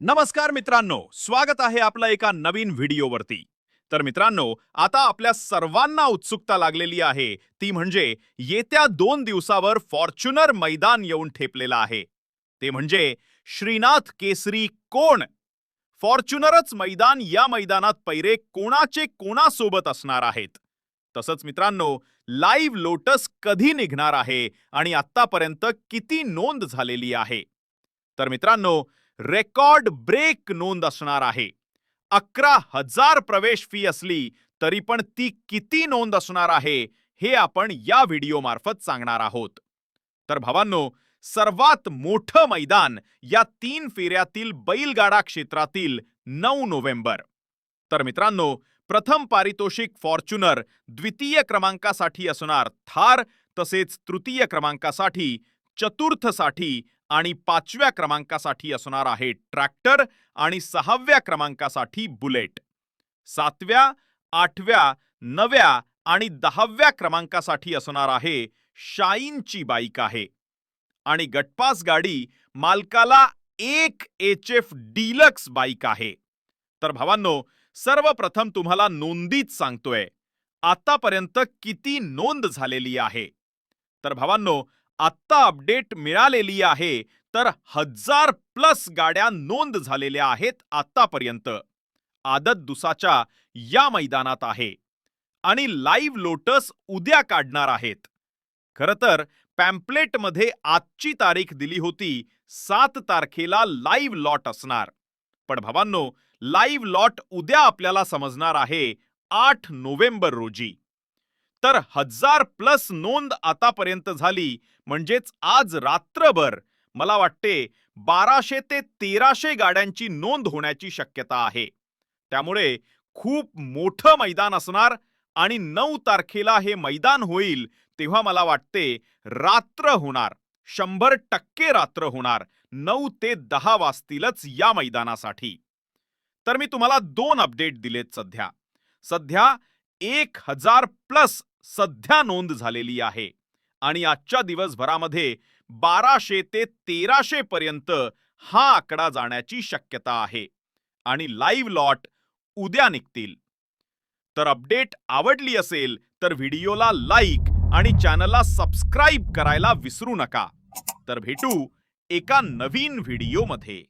नमस्कार मित्रांनो स्वागत आहे आपलं एका नवीन व्हिडिओवरती. तर मित्रांनो आता आपल्या सर्वांना उत्सुकता लागलेली आहे. ती म्हणजे येत्या दोन दिवसावर फॉर्च्युनर मैदान येऊन ठेपलेलं आहे. ते म्हणजे श्रीनाथ केसरी कोण? फॉर्च्युनरच मैदान या मैदानात पैरे कोणाचे कोणासोबत असणार आहेत? तसंच मित्रांनो लाईव्ह लोटस कधी निघणार आहे? आणि आत्तापर्यंत किती नोंद झालेली आहे? तर मित्रांनो रेकॉर्ड ब्रेक नोंद असणार आहे. अकरा हजार प्रवेश फी असली तरी पण ती किती नोंद असणार आहे हे आपण या व्हिडिओ मार्फत सांगणार आहोत. तर भावांनो सर्वात मोठं मैदान या तीन फेऱ्यातील बैलगाडा क्षेत्रातील नऊ नोव्हेंबर. तर मित्रांनो प्रथम पारितोषिक फॉर्च्युनर द्वितीय क्रमांकासाठी असणार थार तसेच तृतीय क्रमांकासाठी चतुर्थसाठी आणि पाचव्या क्रमांकासाठी असणार आहे ट्रॅक्टर आणि सहाव्या क्रमांकासाठी बुलेट. सातव्या आठव्या नव्या आणि दहाव्या क्रमांकासाठी असणार आहे शाईनची बाईक आहे. आणि गटपास गाडी मालकाला एक एच एफ डिलक्स बाईक आहे. तर भावांनो सर्वप्रथम तुम्हाला नोंदीत सांगतोय आतापर्यंत किती नोंद झालेली आहे? तर भावांनो आत्ता अपडेट मिळालेली आहे तर हजार प्लस गाड्या नोंद झालेल्या आहेत आतापर्यंत आदत दुसाच्या या मैदानात आहे. आणि लाईव्ह लोटस उद्या काढणार आहेत. खरं तर पॅम्पलेटमध्ये आजची तारीख दिली होती सात तारखेला लाईव्ह लॉट असणार. पण भावांनो लाईव्ह लॉट उद्या आपल्याला समजणार आहे आठ नोव्हेंबर रोजी. तर हजार प्लस नोंद आतापर्यंत झाली. म्हणजेच आज रात्रभर. मला वाटते बाराशे ते तेराशे गाड्यांची नोंद होण्याची शक्यता आहे. त्यामुळे खूप मोठं मैदान असणार आणि नऊ तारखेला हे मैदान होईल तेव्हा मला वाटते रात्र होणार. शंभर टक्के रात्र होणार. नऊ ते दहा वाजतीलच या मैदानासाठी. तर मी तुम्हाला दोन अपडेट दिलेत सध्या. सध्या एक हजार प्लस सध्या नोंद झालेली आहे. आणि आजच्या दिवसभरामध्ये बाराशे ते तेराशे पर्यंत हा आकडा जाण्याची शक्यता आहे. आणि लाईव्ह लॉट उद्या निघतील. तर अपडेट आवडली असेल तर व्हिडिओला लाईक आणि चॅनलला सबस्क्राईब करायला विसरू नका. तर भेटू एका नवीन व्हिडिओमध्ये.